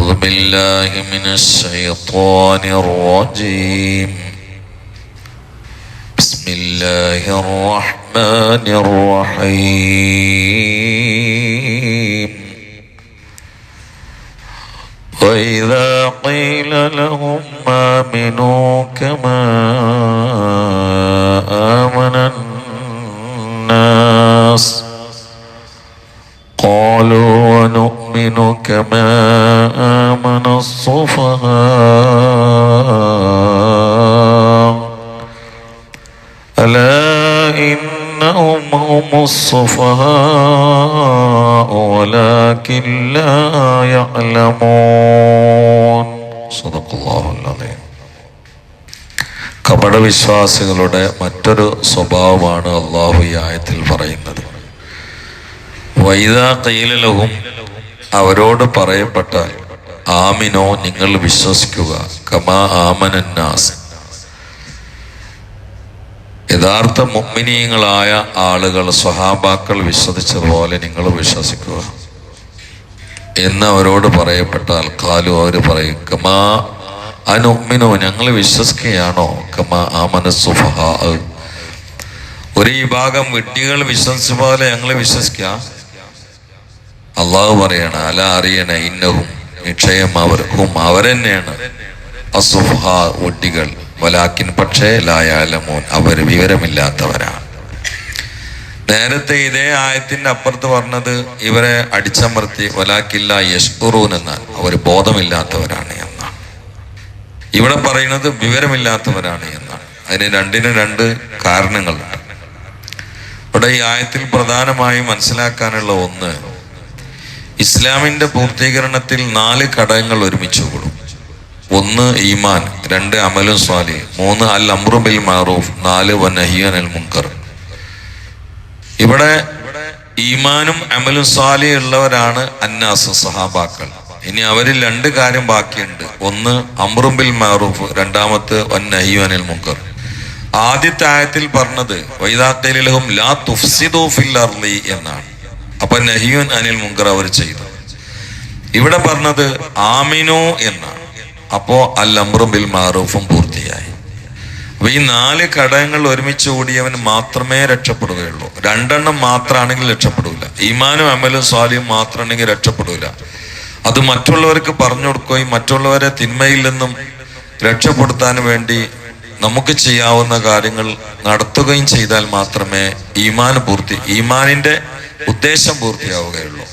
أعوذ بالله من الشيطان الرجيم. بسم الله الرحمن الرحيم. وإذا قيل لهم آمنوا كما آمن الناس قالوا ونؤمن كما آمن الصفهاء ألا إنهم هم الصفهاء ولكن لا يعلمون صدق الله العظيم കപടവിശ്വാസികളുടെ മറ്റൊരു സ്വഭാവമാണ് അള്ളാഹു ഈ ആയത്തിൽ പറയുന്നത് വൈദാ കയ്യിലലഹും അവരോട് പറയപ്പെട്ട ആമിനോ നിങ്ങൾ വിശ്വസിക്കുക. കമാ ആമനന്നാസ്. യഥാർത്ഥ മുമ്മിനീയങ്ങളായ ആളുകൾ സ്വഹാബാക്കൾ വിശ്വസിച്ചതുപോലെ നിങ്ങൾ വിശ്വസിക്കുക. എന്ന് അവരോട് പറയപ്പെട്ടാൽ കാലു അവർ പറയും കമാ അനുമിനോ ഞങ്ങൾ വിശ്വസിക്കുകയാണോ? കമാ ആമന സുഫഹ. ഒരു വിഭാഗം വിഡ്ഢികൾ വിശ്വസിച്ച പോലെ ഞങ്ങൾ വിശ്വസിക്കുക അള്ളാഹു പറയാണ് അല അറിയണ ഇന്നവും നിക്ഷയം അവർ ഹും അവരെന്നെയാണ്. അസുഫ ഒട്ടികൾ വലാക്കിൻ പക്ഷേ ലായാലമോൻ അവർ വിവരമില്ലാത്തവരാണ്. നേരത്തെ ഇതേ ആയത്തിന്റെ അപ്പുറത്ത് പറഞ്ഞത് ഇവരെ അടിച്ചമർത്തി വലാക്കില്ല യഷ്കുറൂൻ എന്നാൽ അവർ ബോധമില്ലാത്തവരാണ് എന്നാണ്. ഇവിടെ പറയുന്നത് വിവരമില്ലാത്തവരാണ് എന്നാണ്. അതിന് രണ്ടിന് രണ്ട് കാരണങ്ങളുണ്ട്. ഇവിടെ ഈ ആയത്തിൽ പ്രധാനമായും മനസ്സിലാക്കാനുള്ള ഒന്ന് ഇസ്ലാമിന്റെ പൂർത്തീകരണത്തിൽ നാല് ഘടകങ്ങൾ ഒരുമിച്ച് കൂടും. ഒന്ന് ഈമാൻ. രണ്ട് അമലും സ്വാലി. മൂന്ന് അൽ അമ്രുബിൽ മാറൂഫ് നാല് വനഹിയൻ അൽ മുങ്കർ ഇവിടെ ഈമാനും അമലും സ്വാലി ഉള്ളവരാണ് അന്നാസ് സഹാബാക്കൾ. ഇനി അവരിൽ രണ്ട് കാര്യം ബാക്കിയുണ്ട്. ഒന്ന് അമ്രുബിൽ മാറൂഫ് രണ്ടാമത്തെ വന്നഹിയു അനിൽ മുങ്കർ ആദ്യത്തെ ആയത്തിൽ പറഞ്ഞത് വൈദാത്തലിലഹും ലാ തുഫ്സിദു ഫിൽ എന്നാണ്. അപ്പൊ നഹിയുൻ അനിൽ മുങ്കർ അവർ ചെയ്തു. ഇവിടെ പറഞ്ഞത് ആമിനോ എന്നാണ്. അപ്പോ അൽ അമ്രും ബിൽ മാറൂഫും പൂർത്തിയായി. അപ്പൊ ഈ നാല് ഘടകങ്ങൾ ഒരുമിച്ച് കൂടിയവൻ മാത്രമേ രക്ഷപ്പെടുകയുള്ളൂ. രണ്ടെണ്ണം മാത്രമാണെങ്കിൽ രക്ഷപ്പെടൂല. ഈമാനും അമലും സ്വാലിയും മാത്രമാണെങ്കിൽ രക്ഷപ്പെടൂല. അത് മറ്റുള്ളവർക്ക് പറഞ്ഞു കൊടുക്കുകയും മറ്റുള്ളവരെ തിന്മയിൽ നിന്നും രക്ഷപ്പെടുത്താൻ വേണ്ടി നമുക്ക് ചെയ്യാവുന്ന കാര്യങ്ങൾ നടത്തുകയും ചെയ്താൽ മാത്രമേ ഈമാൻ പൂർത്തി ഈമാനിന്റെ ഉദ്ദേശം പൂർത്തിയാവുകയുള്ളൂ.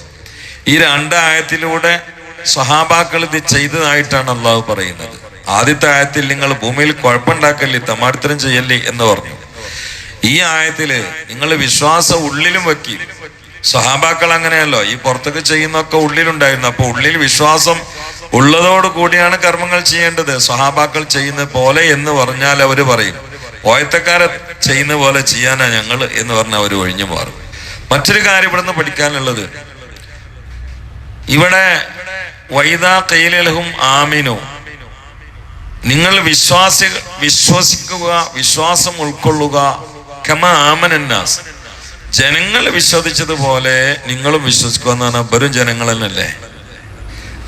ഈ രണ്ടായത്തിലൂടെ സഹാബാക്കൾ ഇത് ചെയ്തതായിട്ടാണ് അള്ളാഹു പറയുന്നത്. ആദ്യത്തെ ആയത്തിൽ നിങ്ങൾ ഭൂമിയിൽ കുഴപ്പമുണ്ടാക്കല്ലേ തമാടിത്തരം ചെയ്യല്ലേ എന്ന് പറഞ്ഞു. ഈ ആയത്തിൽ നിങ്ങൾ വിശ്വാസം ഉള്ളിലും വെക്കി. സഹാബാക്കൾ അങ്ങനെയല്ലോ ഈ പുറത്തൊക്കെ ചെയ്യുന്നൊക്കെ ഉള്ളിലുണ്ടായിരുന്നു. അപ്പൊ ഉള്ളിൽ വിശ്വാസം ഉള്ളതോട് കൂടിയാണ് കർമ്മങ്ങൾ ചെയ്യേണ്ടത്. സഹാബാക്കൾ ചെയ്യുന്ന പോലെ എന്ന് പറഞ്ഞാൽ അവർ പറയും. ഓയത്തക്കാരെ ചെയ്യുന്ന പോലെ ചെയ്യാനാ ഞങ്ങൾ എന്ന് പറഞ്ഞാൽ അവർ ഒഴിഞ്ഞു മാറും. മറ്റൊരു കാര്യം ഇവിടെ നിന്ന് പഠിക്കാനുള്ളത്. ഇവിടെ വൈദാ കൈലഹും ആമിനോ. നിങ്ങൾ വിശ്വാസി വിശ്വസിക്കുക വിശ്വാസം ഉൾക്കൊള്ളുക. കമ ആമനന്നാസ്. ജനങ്ങൾ വിശ്വസിച്ചതുപോലെ നിങ്ങളും വിശ്വസിക്കുക എന്നാണ്. വെറും ജനങ്ങൾ തന്നെയല്ലേ?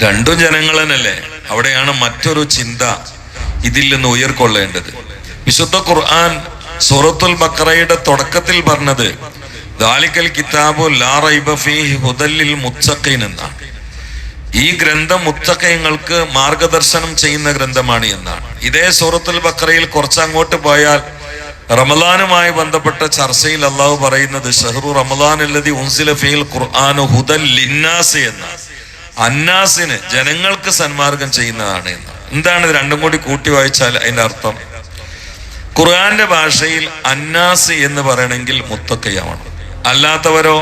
രണ്ടും ജനങ്ങൾ തന്നെയല്ലേ? അവിടെയാണ് മറ്റൊരു ചിന്ത ഇതിൽ നിന്ന് ഉയർക്കൊള്ളേണ്ടത്. വിശുദ്ധ ഖുർആൻ സൂറത്തുൽ ബക്കറയുടെ തുടക്കത്തിൽ പറഞ്ഞത് ദാലിക്കൽ കിതാബു ഹുദല്ലിൽ എന്നാണ്. ഈ ഗ്രന്ഥം മുത്തക്കയങ്ങൾക്ക് മാർഗദർശനം ചെയ്യുന്ന ഗ്രന്ഥമാണ് എന്നാണ്. ഇതേ സൂറത്തുൽ ബക്കറയിൽ കുറച്ചങ്ങോട്ട് പോയാൽ റമദാനുമായി ബന്ധപ്പെട്ട ചർച്ചയിൽ അള്ളാഹു പറയുന്നത് ഷഹറു റമദാൻ ഉൻസില ഫീൽ ഹുദൽ ലിന്നാസ് എന്നാണ്. അന്നാസിന് ജനങ്ങൾക്ക് സന്മാർഗം ചെയ്യുന്നതാണ് എന്ന് എന്താണ് ഇത് രണ്ടും കൂടി കൂട്ടി വായിച്ചാൽ അതിന്റെ അർത്ഥം? ഖുർആന്റെ ഭാഷയിൽ അന്നാസ് എന്ന് പറയണമെങ്കിൽ മുത്തക്കയാണ് അല്ലാത്തവരോ?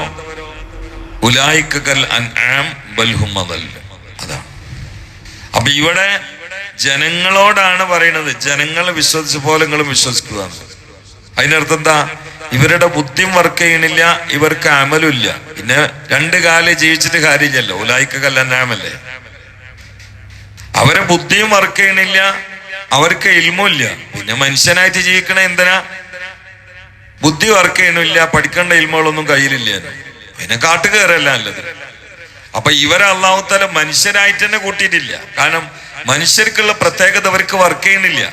അപ്പൊ ഇവിടെ ജനങ്ങളോടാണ് പറയുന്നത് ജനങ്ങളെ വിശ്വസിച്ച പോലെ നിങ്ങളും വിശ്വസിക്കുക അതിനർത്ഥം എന്താ ഇവരുടെ ബുദ്ധിയും വർക്ക് ചെയ്യണില്ല ഇവർക്ക് അമലുമില്ല പിന്നെ രണ്ട് കാലം ജീവിച്ചിട്ട് കാര്യമില്ലല്ലോ. ഉലായിക്ക കല്ലാമല്ലേ അവരെ ബുദ്ധിയും വർക്ക് ചെയ്യണില്ല അവർക്ക് ഇൽമില്ല പിന്നെ മനുഷ്യനായിട്ട് ജീവിക്കണ എന്തിനാ? ബുദ്ധി വർക്ക് ചെയ്യണില്ല പഠിക്കേണ്ട ഇൽമകളൊന്നും കയ്യിലില്ല. പിന്നെ കാട്ടുകയറല്ല നല്ലത്. അപ്പൊ ഇവരെ അള്ളാഹുത്താല മനുഷ്യരായിട്ട് തന്നെ കൂട്ടിയിട്ടില്ല. കാരണം മനുഷ്യർക്കുള്ള പ്രത്യേകത അവർക്ക് വർക്ക് ചെയ്യണില്ല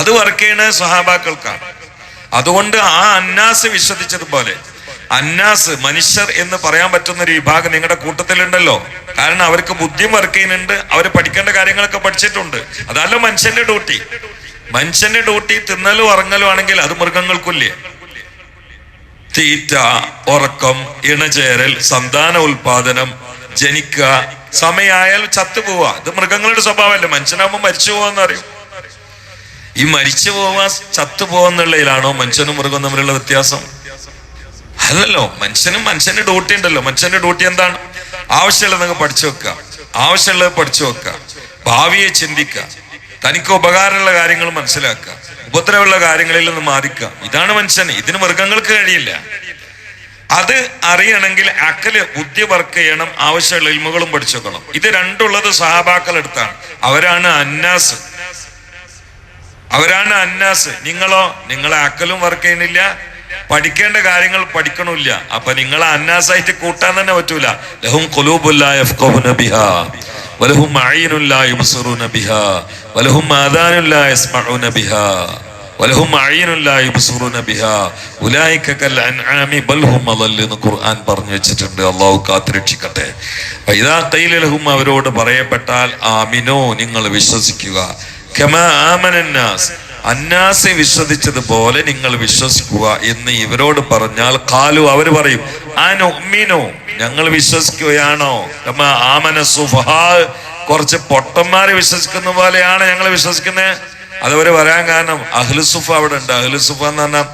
അത് വർക്ക് ചെയ്യണത് സഹാബാക്കൾക്കാണ്. അതുകൊണ്ട് ആ അന്നാസ് വിശ്വസിച്ചതുപോലെ അന്നാസ് മനുഷ്യർ എന്ന് പറയാൻ പറ്റുന്ന ഒരു വിഭാഗം നിങ്ങളുടെ കൂട്ടത്തിലുണ്ടല്ലോ. കാരണം അവർക്ക് ബുദ്ധിയും വർക്ക് ചെയ്യുന്നുണ്ട് അവർ പഠിക്കേണ്ട കാര്യങ്ങളൊക്കെ പഠിച്ചിട്ടുണ്ട്. അതല്ല മനുഷ്യന്റെ ഡ്യൂട്ടി മനുഷ്യന്റെ ഡ്യൂട്ടി തിന്നലും ഉറങ്ങലും ആണെങ്കിൽ അത് മൃഗങ്ങൾക്കില്ലേ? തീറ്റ ഉറക്കം ഇണചേരൽ സന്താന ഉൽപാദനം ജനിക്കുക സമയമായാൽ ചത്തുപോവുക. ഇത് മൃഗങ്ങളുടെ സ്വഭാവമല്ലേ? മനുഷ്യനാകുമ്പോൾ മരിച്ചു പോവാന്ന് അറിയും ഈ മരിച്ചു പോവാ ചത്തു പോവാന്നുള്ളതിലാണോ മനുഷ്യനും മൃഗവും തമ്മിലുള്ള വ്യത്യാസം? അല്ലല്ലോ മനുഷ്യനും മനുഷ്യന്റെ ഡ്യൂട്ടി ഉണ്ടല്ലോ. മനുഷ്യന്റെ ഡ്യൂട്ടി എന്താണ്? ആവശ്യമുള്ളത് നിങ്ങൾ പഠിച്ചു വെക്കുക. ആവശ്യമുള്ളത് പഠിച്ചു വെക്കുക. ഭാവിയെ ചിന്തിക്കുക. തനിക്ക് ഉപകാരമുള്ള കാര്യങ്ങൾ മനസ്സിലാക്കുക. ഉപദ്രവമുള്ള കാര്യങ്ങളിൽ നിന്ന് മാറിക്കുക. ഇതാണ് മനുഷ്യന് ഇതിന് മൃഗങ്ങൾക്ക് കഴിയില്ല. അത് അറിയണമെങ്കിൽ അക്കൽ ബുദ്ധി വർക്ക് ചെയ്യണം. ആവശ്യമുള്ള ഇൽമുകളും പഠിച്ചു വെക്കണം ഇത് രണ്ടുള്ളത് സഹാബാക്കൾ എടുത്താണ് അവരാണ് അന്നാസ്. അവരാണ് അന്നാസ്. നിങ്ങളോ? നിങ്ങളെ അക്കലും വർക്ക് ചെയ്യുന്നില്ല. പഠിക്കേണ്ട കാര്യങ്ങൾ പഠിക്കണില്ല. അപ്പൊ നിങ്ങളെ അന്നാസായിട്ട് കൂട്ടാൻ തന്നെ പറ്റൂല. ലഹും കൊലൂബുല്ല വലഹും അയ്നുല്ല യുബ്സിറൂന ബിഹാ വലഹും ആദാനുല്ല യസ്മഊന ബിഹാ വലഹും അയ്നുല്ല യുബ്സിറൂന ബിഹാ ഉലൈക കൽ അൻആമി ബൽഹും എന്ന് ഖുർആൻ പറഞ്ഞു വെച്ചിട്ടുണ്ട്. അള്ളാഹു കാത്തുരക്ഷിക്കട്ടെ. ഇതാ ലഹും അവരോട് പറയപ്പെട്ടാൽ ആമിനോ നിങ്ങൾ വിശ്വസിക്കുക. കമാ ആമനന്നാസ് അന്നാസെ വിശ്വസിച്ചതുപോലെ നിങ്ങൾ വിശ്വസിക്കുക എന്ന് ഇവരോട് പറഞ്ഞാൽ കാലു അവർ പറയും ആനോ ഞങ്ങൾ വിശ്വസിക്കുകയാണോ? ആമന സുഫഹാ. കുറച്ച് പൊട്ടന്മാരെ വിശ്വസിക്കുന്ന പോലെയാണ് ഞങ്ങൾ വിശ്വസിക്കുന്നത് അതവര് വരാൻ കാരണം അഹ്ലുസുഫ അവിടെ ഉണ്ട്. അഹ്ലുസുഫ എന്ന് പറഞ്ഞാൽ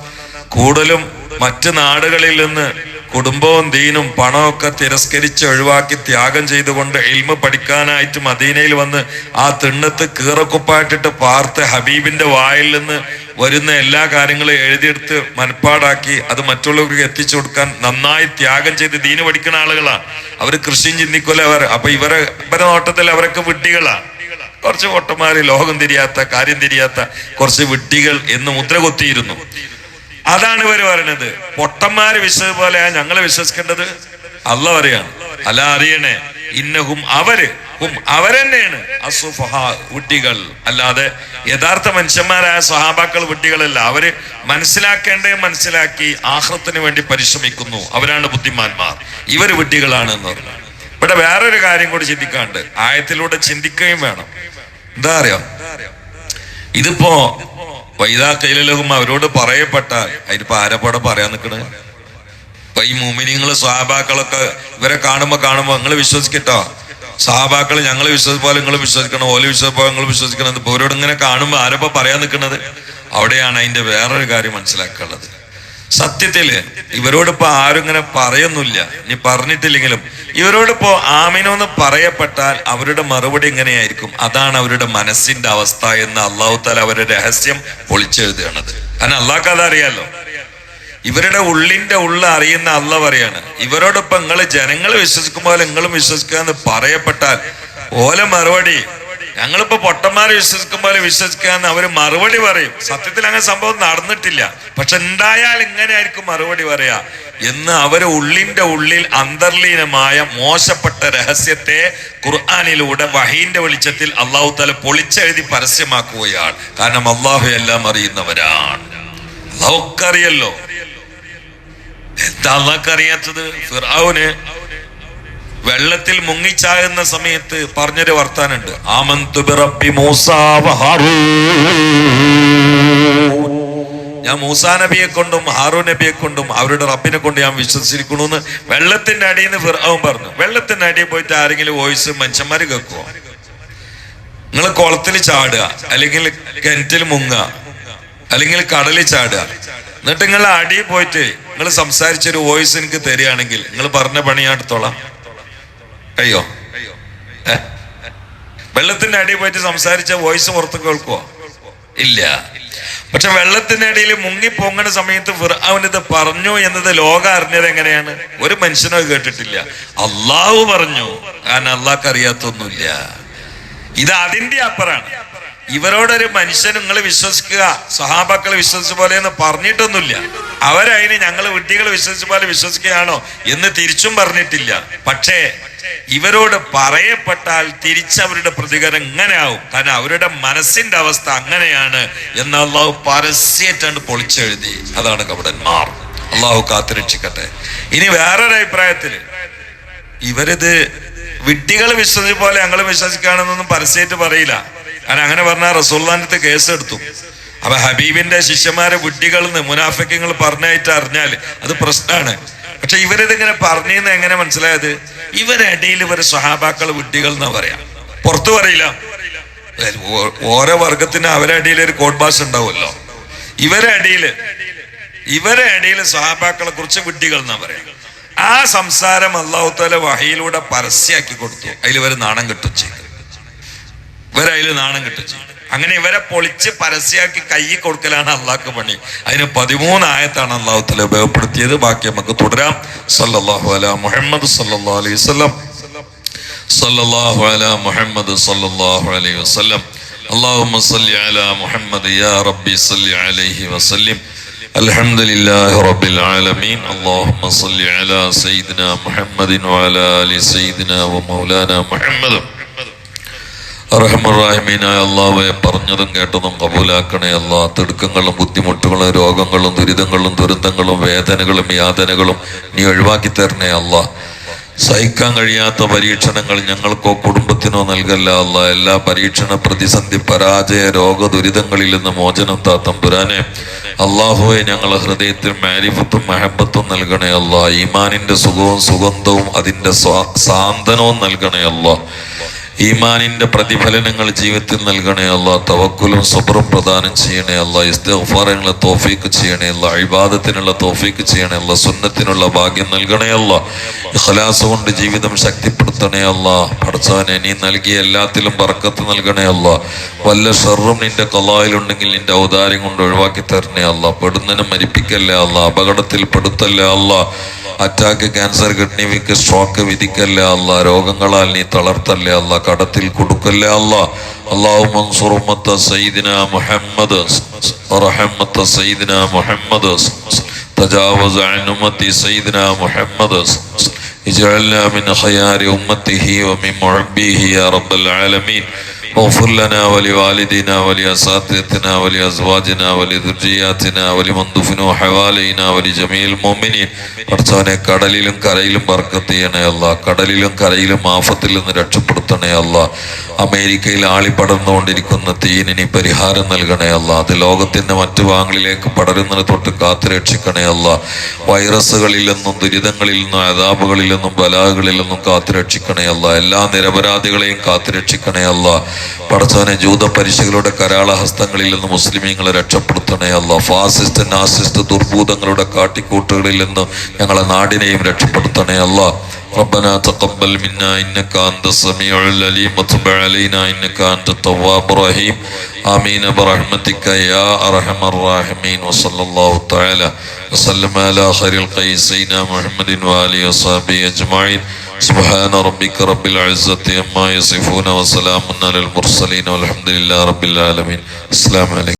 കൂടുതലും മറ്റു നാടുകളിൽ നിന്ന് കുടുംബവും ദീനും പണമൊക്കെ തിരസ്കരിച്ച് ഒഴിവാക്കി ത്യാഗം ചെയ്തുകൊണ്ട് എൽമ പഠിക്കാനായിട്ട് മദീനയിൽ വന്ന് ആ തിണ്ണത്ത് കീറക്കുപ്പായിട്ടിട്ട് പാർത്ത് ഹബീബിന്റെ വായിൽ നിന്ന് വരുന്ന എല്ലാ കാര്യങ്ങളും എഴുതിയെടുത്ത് മനപ്പാടാക്കി അത് മറ്റുള്ളവർക്ക് എത്തിച്ചു കൊടുക്കാൻ നന്നായി ത്യാഗം ചെയ്ത് ദീന് പഠിക്കുന്ന ആളുകളാ. അവർ കൃഷിയും ചിന്തിക്കൂല അവർ. അപ്പൊ ഇവരെ ഇവരെ നോട്ടത്തിൽ അവരൊക്കെ വിട്ടികളാ കുറച്ച് പൊട്ടന്മാര് ലോകം തിരിയാത്ത കാര്യം തിരിയാത്ത കുറച്ച് വിട്ടികൾ എന്ന് മുദ്ര കൊത്തിയിരുന്നു. അതാണ് ഇവർ പറയണത്. പൊട്ടന്മാര് വിശ്വസിച്ച പോലെ ഞങ്ങൾ വിശ്വസിക്കേണ്ടത്? അല്ല പറയാണ്. അല്ല അറിയണേ. ഇന്നഹും അവർ ഹും അവരെന്നെയാണ് അസുഫഹ കുട്ടികൾ. അല്ലാതെ യഥാർത്ഥ മനുഷ്യന്മാരായ സഹാബാക്കൾ കുട്ടികളല്ല. അവർ മനസ്സിലാക്കേണ്ടേ മനസ്സിലാക്കി ആഹ്ലത്തിന് വേണ്ടി പരിശ്രമിക്കുന്നു. അവരാണ് ബുദ്ധിമാന്മാർ. ഇവർ കുട്ടികളാണ് എന്ന് പറഞ്ഞു. ഇവിടെ വേറൊരു കാര്യം കൂടി ചിന്തിക്കാണ്ട്. ആയത്തിലൂടെ ചിന്തിക്കുകയും വേണം. എന്താ അറിയാം? ഇതിപ്പോ വൈദാ കൈലലഹും അവരോട് പറയപ്പെട്ട അതിനിപ്പോ ആരപ്പാടെ പറയാൻ നിൽക്കണേ ഇപ്പൊ ഈ മൂമിനിങ്ങൾ സ്വാഭാക്കളൊക്കെ ഇവരെ കാണുമ്പോ കാണുമ്പോ നിങ്ങൾ വിശ്വസിക്കട്ടോ. സഹാബാക്കൾ ഞങ്ങൾ വിശ്വസിപ്പോലെ നിങ്ങൾ വിശ്വസിക്കണം ഓൽ വിശ്വസിപ്പോലെ നിങ്ങൾ വിശ്വസിക്കണം. ഇവരോട് ഇങ്ങനെ കാണുമ്പോൾ ആരപ്പോ പറയാൻ നിൽക്കുന്നത് അവിടെയാണ് അതിന്റെ വേറൊരു കാര്യം മനസ്സിലാക്കാനുള്ളത്. സത്യത്തിൽ ഇവരോടിപ്പോ ആരും ഇങ്ങനെ പറയുന്നില്ല ഇനി പറഞ്ഞിട്ടില്ലെങ്കിലും ഇവരോടിപ്പോ ആമിനോന്ന് പറയപ്പെട്ടാൽ അവരുടെ മറുപടി എങ്ങനെയായിരിക്കും? അതാണ് അവരുടെ മനസ്സിന്റെ അവസ്ഥ എന്ന് അള്ളാഹു താല അവരുടെ രഹസ്യം പൊളിച്ചെഴുതുകയാണത്. കാരണം അള്ളാഹ് അത് അറിയാലോ. ഇവരുടെ ഉള്ളിന്റെ ഉള്ള അറിയുന്ന അല്ല പറയാണ് ഇവരോടൊപ്പം നിങ്ങൾ ജനങ്ങൾ വിശ്വസിക്കുമ്പോൾ നിങ്ങളും വിശ്വസിക്കുക എന്ന് പറയപ്പെട്ടാൽ ഓല മറുപടി ഞങ്ങളിപ്പോ പൊട്ടന്മാരെ വിശ്വസിക്കുമ്പോൾ വിശ്വസിക്കുക എന്ന് അവർ മറുപടി പറയും. സത്യത്തിൽ അങ്ങനെ സംഭവം നടന്നിട്ടില്ല. പക്ഷെ ഉണ്ടായാൽ എങ്ങനെ ആയിരിക്കും മറുപടി പറയാ. എന്ന് അവർ ഉള്ളിന്റെ ഉള്ളിൽ അന്തർലീനമായ മോശപ്പെട്ട രഹസ്യത്തെ ഖുർആാനിലൂടെ വഹീന്റെ വെളിച്ചത്തിൽ അള്ളാഹു തല പൊളിച്ചെഴുതി പരസ്യമാക്കുകയാണ്. കാരണം അള്ളാഹു എല്ലാം അറിയുന്നവരാണ്. അള്ളാഹുക്കറിയല്ലോ എന്താ അള്ളാഹ് അറിയാത്തത് ഫിറാവുന് വെള്ളത്തിൽ മുങ്ങിച്ചാകുന്ന സമയത്ത് പറഞ്ഞൊരു വർത്താനുണ്ട്. ആമന്തു ഹാറൂൻ. ഞാൻ മൂസാ നബിയെ കൊണ്ടും ഹാറൂ നബിയെ കൊണ്ടും അവരുടെ റബ്ബിനെ കൊണ്ട് ഞാൻ വിശ്വസിക്കണു എന്ന് വെള്ളത്തിന്റെ അടിയിൽ നിന്ന് പറഞ്ഞു. വെള്ളത്തിന്റെ അടിയിൽ പോയിട്ട് ആരെങ്കിലും വോയിസ് മനുഷ്യന്മാര് കേൾക്കുവോ? നിങ്ങൾ കുളത്തിൽ ചാടുക അല്ലെങ്കിൽ കിണറ്റിൽ മുങ്ങുക അല്ലെങ്കിൽ കടലിൽ ചാടുക. എന്നിട്ട് നിങ്ങൾ അടിയിൽ പോയിട്ട് നിങ്ങൾ സംസാരിച്ചൊരു വോയിസ് എനിക്ക് തരികയാണെങ്കിൽ നിങ്ങൾ പറഞ്ഞ പണി ഞാൻ എടുത്തോളാം. അയ്യോ? വെള്ളത്തിന്റെ അടിയിൽ പോയിട്ട് സംസാരിച്ച വോയിസ് പുറത്ത് കേൾക്കുവോ? ഇല്ല. പക്ഷെ വെള്ളത്തിന്റെ അടിയിൽ മുങ്ങി പൊങ്ങണ സമയത്ത് ഫിർഔനിത് പറഞ്ഞു എന്നത് ലോകം അറിഞ്ഞത് എങ്ങനെയാണ്? ഒരു മനുഷ്യനോ കേട്ടിട്ടില്ല. അള്ളാഹു പറഞ്ഞു. കാരണം അള്ളാഹ്ക്ക് അറിയാത്തൊന്നുമില്ല. ഇത് അതിന്റെ അപ്പറാണ് ഇവരോടൊരു മനുഷ്യൻ നിങ്ങൾ വിശ്വസിക്കുക. സഹാബാക്കൾ വിശ്വസിച്ച പോലെ എന്ന് പറഞ്ഞിട്ടൊന്നുമില്ല. അവരതിന് ഞങ്ങൾ വിഡ്ഢികൾ വിശ്വസിച്ച പോലെ വിശ്വസിക്കുകയാണോ എന്ന് തിരിച്ചും പറഞ്ഞിട്ടില്ല. പക്ഷേ ഇവരോട് പറയപ്പെട്ടാൽ തിരിച്ചവരുടെ പ്രതികരണം ഇങ്ങനെ ആവും കാരണം അവരുടെ മനസ്സിന്റെ അവസ്ഥ അങ്ങനെയാണ് എന്ന് അള്ളാഹു പരസ്യമായിട്ടാണ് പൊളിച്ചെഴുതി. അതാണ് കപടന്മാർ. അള്ളാഹു കാത്തിരക്ഷിക്കട്ടെ ഇനി വേറൊരു അഭിപ്രായത്തിൽ ഇവരിത് വിഡ്ഢികൾ വിശ്വസിച്ച പോലെ ഞങ്ങൾ വിശ്വസിക്കുകയാണെന്നൊന്നും പരസ്യമായിട്ട് പറയില്ല. കാരണം അങ്ങനെ പറഞ്ഞാൽ റസൂള്ളാനത്ത് കേസ് എടുത്തു അപ്പൊ ഹബീബിന്റെ ശിഷ്യന്മാരെ വിഡ്ഢികൾ എന്ന് മുനാഫിക്കങ്ങൾ പറഞ്ഞായിട്ട് അറിഞ്ഞാൽ അത് പ്രശ്നമാണ്. പക്ഷെ ഇവരിതിങ്ങനെ പറഞ്ഞെന്ന് എങ്ങനെ മനസ്സിലായത്? ഇവരടിയിൽ ഇവരെ സ്വഹാബാക്കൾ വിഡ്ഢികൾ എന്നാ പറയാം. പുറത്തു പറയില്ല. ഓരോ വർഗത്തിന് അവരെ ഇടയിൽ ഒരു കോഡ് ഭാഷ ഉണ്ടാവുമല്ലോ. ഇവരെ ഇവരെ ഇടയിൽ സഹാബാക്കളെ കുറിച്ച് വിഡ്ഢികൾ എന്നാ പറയാം. ആ സംസാരം അള്ളാഹുത്താല വഹയിലൂടെ പരസ്യമാക്കി കൊടുത്തു. അതിൽ ഇവർ നാണം കിട്ടും ചെയ്തു ഇവരതിൽ നാണം കിട്ടും ചെയ്തു അങ്ങനെ ഇവരെ പൊളിച്ച് പരസ്യമാക്കി കൈ കൊടുക്കലാണ് അള്ളാഹ്ക്ക് പണി അതിന് പതിമൂന്ന് ആയത്താണ് അള്ളാഹുത്തല ഉപയോഗപ്പെടുത്തിയത് ബാക്കി നമുക്ക് തുടരാം സല്ലല്ലാഹു അല മുഹമ്മദ് സല്ലല്ലാഹു അലൈഹി വസല്ലം സല്ലല്ലാഹു അല മുഹമ്മദ് സല്ലല്ലാഹു അലൈഹി വസല്ലം اللهم صل على محمد يا ربي صل عليه وسلم الحمد لله رب العالمين اللهم صل على سيدنا محمد وعلى ال سيدنا ومولانا محمد റഹ്മറാഹിമീനായ അള്ളാഹുവെ പറഞ്ഞതും കേട്ടതും കബൂലാക്കണേ അല്ലാ തിടുക്കങ്ങളും ബുദ്ധിമുട്ടുകളും രോഗങ്ങളും ദുരിതങ്ങളും ദുരന്തങ്ങളും വേദനകളും യാതനകളും നീ ഒഴിവാക്കി തരണേ അല്ല സഹിക്കാൻ കഴിയാത്ത പരീക്ഷണങ്ങൾ ഞങ്ങൾക്കോ കുടുംബത്തിനോ നൽകല്ല അല്ല എല്ലാ പരീക്ഷണ പ്രതിസന്ധി പരാജയ രോഗ ദുരിതങ്ങളിൽ നിന്ന് മോചനം താ തമ്പുരാനെ അള്ളാഹുവെ ഞങ്ങളെ ഹൃദയത്തിൽ മാരിഫത്തും മഹബത്തും നൽകണേ അല്ല ഈമാനിന്റെ സുഖവും സുഗന്ധവും അതിന്റെ സ്വാ- സാന്ത്വനവും നൽകണേ അല്ല ഈമാനിന്റെ പ്രതിഫലനങ്ങൾ ജീവിതത്തിൽ നൽകണേ അല്ല തവക്കുലും സബറും പ്രദാനം ചെയ്യണേ അല്ല ഇസ്തഫാറിനുള്ള തോഫീക്ക് ചെയ്യണേ അല്ല അഴിബാദത്തിനുള്ള തോഫീക്ക് ചെയ്യണേ അല്ല സുന്നത്തിനുള്ള ഭാഗ്യം നൽകണേ അല്ല ഇഖലാസ് കൊണ്ട് ജീവിതം ശക്തിപ്പെടുത്തണേ അല്ല പഠിച്ചവനെ നീ നൽകിയ എല്ലാത്തിലും പറക്കത്ത് നൽകണേ അല്ല വല്ല ഷെറും നിന്റെ കലായിലുണ്ടെങ്കിൽ നിന്റെ ഔദാര്യം കൊണ്ട് ഒഴിവാക്കി തരണേ അല്ല പെടുന്നതിനെ മരിപ്പിക്കല്ലേ അല്ല അപകടത്തിൽ പെടുത്തല്ലേ അല്ല അറ്റാക്ക് ക്യാൻസർ കിഡ്നി വിക്ക് സ്ട്രോക്ക് വിധിക്കല്ലേ അല്ല രോഗങ്ങളാൽ നീ തളർത്തല്ലേ അല്ല കടത്തിൽ കൊടുക്കല്ലേ അല്ല അള്ളാഹു മൻസുറുമത്ത സയ്യിദിന മുഹമ്മദ് റഹമത്ത സയ്യിദിന മുഹമ്മദ് تجاوز عن أمتي سيدنا محمد اجعلنا من خيار أمته ومن محبيه يا رب العالمين واغفر لنا ولوالدينا ولأساتذتنا ولأزواجنا ولذرياتنا ولمن دفنوا حوالينا ولجميع المؤمنين പഠിച്ചവനെ കടലിലും കരയിലും ബർക്കത്ത് ചെയ്യണേ അല്ല കടലിലും കരയിലും ആഫത്തിൽ നിന്ന് രക്ഷപ്പെടുത്തണേ അല്ല. അമേരിക്കയിൽ ആളിപ്പടർന്നുകൊണ്ടിരിക്കുന്ന തീയിനി പരിഹാരം നൽകണേ അല്ല. അത് ലോകത്തിന്റെ മറ്റു ഭാഗങ്ങളിലേക്ക് പടരുന്നത് തൊട്ട് കാത്തു രക്ഷിക്കണേ അല്ല. വൈറസുകളിൽ നിന്നും ദുരിതങ്ങളിൽ നിന്നും അതാപുകളിൽ നിന്നും ബലാഹുകളിൽ നിന്നും കാത്തു രക്ഷിക്കണേ അല്ല. എല്ലാ നിരപരാധികളെയും കാത്തു രക്ഷിക്കണേ അല്ല. പടച്ചവനെ ജൂത പരിശകളുടെ കരാളഹസ്തങ്ങളിൽ നിന്ന് മുസ്ലിമീങ്ങളെ രക്ഷപ്പെടുത്തണേ അല്ല. ഫാസിസ്റ്റ് നാസിസ്റ്റ് ദുർഭൂതങ്ങളുടെ കാട്ടിക്കൂട്ടുകളിൽ നിന്നും ഞങ്ങളെ നാടിനെയും രക്ഷപ്പെടുത്തണേ അല്ല. ربنا تقبل منا إنك أنت السميع العليم وتب علينا إنك أنت التواب الرحيم. آمين برحمتك يا أرحم الراحمين. وصلى الله تعالى وسلم على خير القي سيدنا محمد وآله وصحبه أجمعين. سبحان ربك رب العزة عما يصفون وسلام على المرسلين والحمد لله رب العالمين. السلام عليكم.